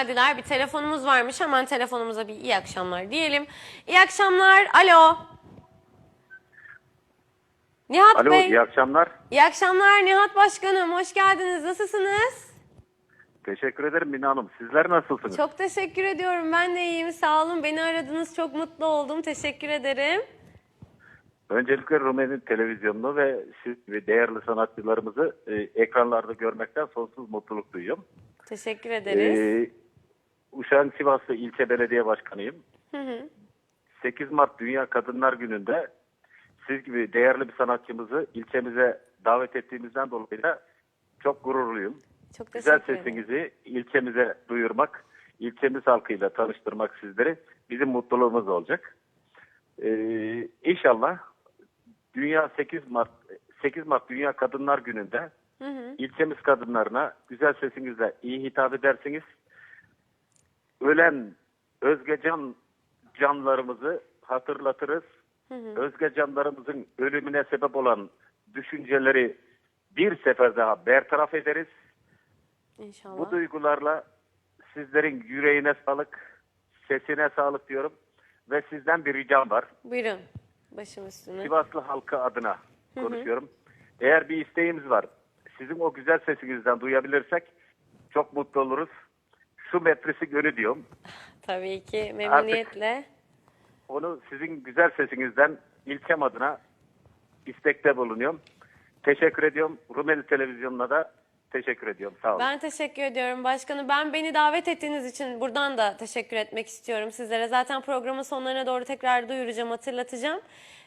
geldiler. Bir telefonumuz varmış. Hemen telefonumuza bir iyi akşamlar diyelim. İyi akşamlar. Alo. Nihat Alo, Bey. iyi akşamlar. İyi akşamlar Nihat Başkanım. Hoş geldiniz. Nasılsınız? Teşekkür ederim Mina Hanım. Sizler nasılsınız? Çok teşekkür ediyorum. Ben de iyiyim. Sağ olun. Beni aradınız. Çok mutlu oldum. Teşekkür ederim. Öncelikle Rumeli televizyonunu ve siz gibi değerli sanatçılarımızı e, ekranlarda görmekten sonsuz mutluluk duyuyorum. Teşekkür ederiz. E, Uşak'ın Sivaslı ilçe belediye başkanıyım. Hı hı. 8 Mart Dünya Kadınlar Günü'nde siz gibi değerli bir sanatçımızı ilçemize davet ettiğimizden dolayı da çok gururluyum. Çok Güzel ederim. sesinizi ilçemize duyurmak, ilçemiz halkıyla tanıştırmak sizleri bizim mutluluğumuz olacak. Ee, inşallah Dünya 8 Mart 8 Mart Dünya Kadınlar Günü'nde Hı hı. ilçemiz kadınlarına güzel sesinizle iyi hitap edersiniz. Ölen Özgecan canlarımızı hatırlatırız. Özge canlarımızın ölümüne sebep olan düşünceleri bir sefer daha bertaraf ederiz. İnşallah. Bu duygularla sizlerin yüreğine sağlık, sesine sağlık diyorum. Ve sizden bir ricam var. Buyurun. Başım üstüne. Sivaslı halkı adına konuşuyorum. Eğer bir isteğimiz var, sizin o güzel sesinizden duyabilirsek çok mutlu oluruz. Şu metresi gönü diyorum. Tabii ki memnuniyetle. Onu sizin güzel sesinizden ilçem adına istekte bulunuyorum. Teşekkür ediyorum. Rumeli Televizyonu'na da teşekkür ediyorum. Sağ olun. Ben teşekkür ediyorum başkanım. Ben beni davet ettiğiniz için buradan da teşekkür etmek istiyorum sizlere. Zaten programın sonlarına doğru tekrar duyuracağım, hatırlatacağım.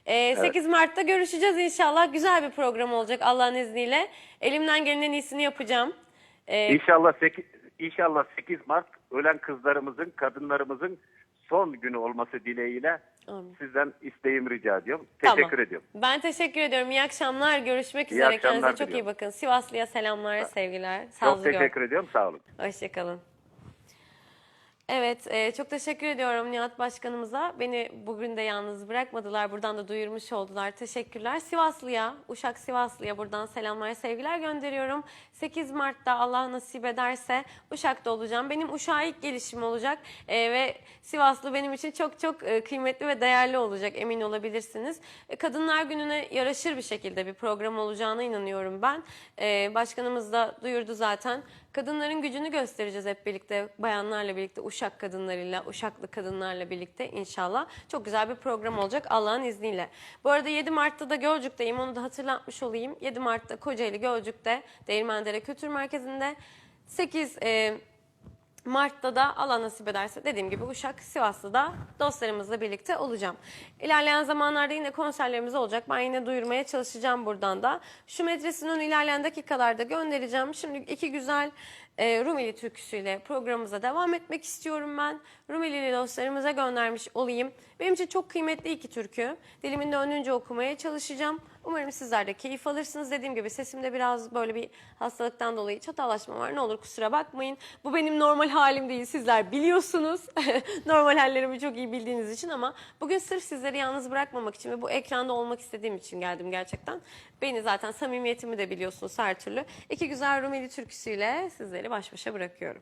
Ee, 8 Mart'ta görüşeceğiz inşallah. Güzel bir program olacak Allah'ın izniyle. Elimden gelenin en iyisini yapacağım. Ee, İnşallah 8, inşallah 8 Mart ölen kızlarımızın, kadınlarımızın son günü olması dileğiyle Amin. sizden isteğimi rica ediyorum. tamam. Teşekkür ediyorum. Ben teşekkür ediyorum. İyi akşamlar. Görüşmek İyi üzere. akşamlar Kendinize çok iyi diliyorum. bakın. Sivaslı'ya selamlar, sevgiler. Çok Sağlıklı gör. teşekkür ediyorum. Sağ olun. Hoşçakalın. Evet, e, çok teşekkür ediyorum Nihat Başkanımıza. Beni bugün de yalnız bırakmadılar. Buradan da duyurmuş oldular. Teşekkürler. Sivaslı'ya, Uşak Sivaslı'ya buradan selamlar, sevgiler gönderiyorum. 8 Mart'ta Allah nasip ederse Uşak'ta olacağım. Benim Uşak'a ilk gelişim olacak E, ve Sivaslı benim için çok çok e, kıymetli ve değerli olacak emin olabilirsiniz. E, Kadınlar Günü'ne yaraşır bir şekilde bir program olacağına inanıyorum ben. E, başkanımız da duyurdu zaten. Kadınların gücünü göstereceğiz hep birlikte, bayanlarla birlikte, uşak kadınlarıyla, uşaklı kadınlarla birlikte inşallah. Çok güzel bir program olacak Allah'ın izniyle. Bu arada 7 Mart'ta da Gölcük'teyim, onu da hatırlatmış olayım. 7 Mart'ta Kocaeli Gölcük'te, Değirmendere Kültür Merkezi'nde. 8 e, Mart'ta da Allah nasip ederse dediğim gibi Uşak, Sivaslı'da dostlarımızla birlikte olacağım. İlerleyen zamanlarda yine konserlerimiz olacak. Ben yine duyurmaya çalışacağım buradan da. Şu medresin onu ilerleyen dakikalarda göndereceğim. Şimdi iki güzel e, Rumeli türküsüyle programımıza devam etmek istiyorum ben. Rumelili dostlarımıza göndermiş olayım. Benim için çok kıymetli iki türkü. Dilimin döndüğünce okumaya çalışacağım. Umarım sizler de keyif alırsınız. Dediğim gibi sesimde biraz böyle bir hastalıktan dolayı çatallaşma var. Ne olur kusura bakmayın. Bu benim normal halim değil. Sizler biliyorsunuz. normal hallerimi çok iyi bildiğiniz için ama bugün sırf sizleri yalnız bırakmamak için ve bu ekranda olmak istediğim için geldim gerçekten. Beni zaten samimiyetimi de biliyorsunuz her türlü. İki güzel Rumeli türküsüyle sizleri baş başa bırakıyorum.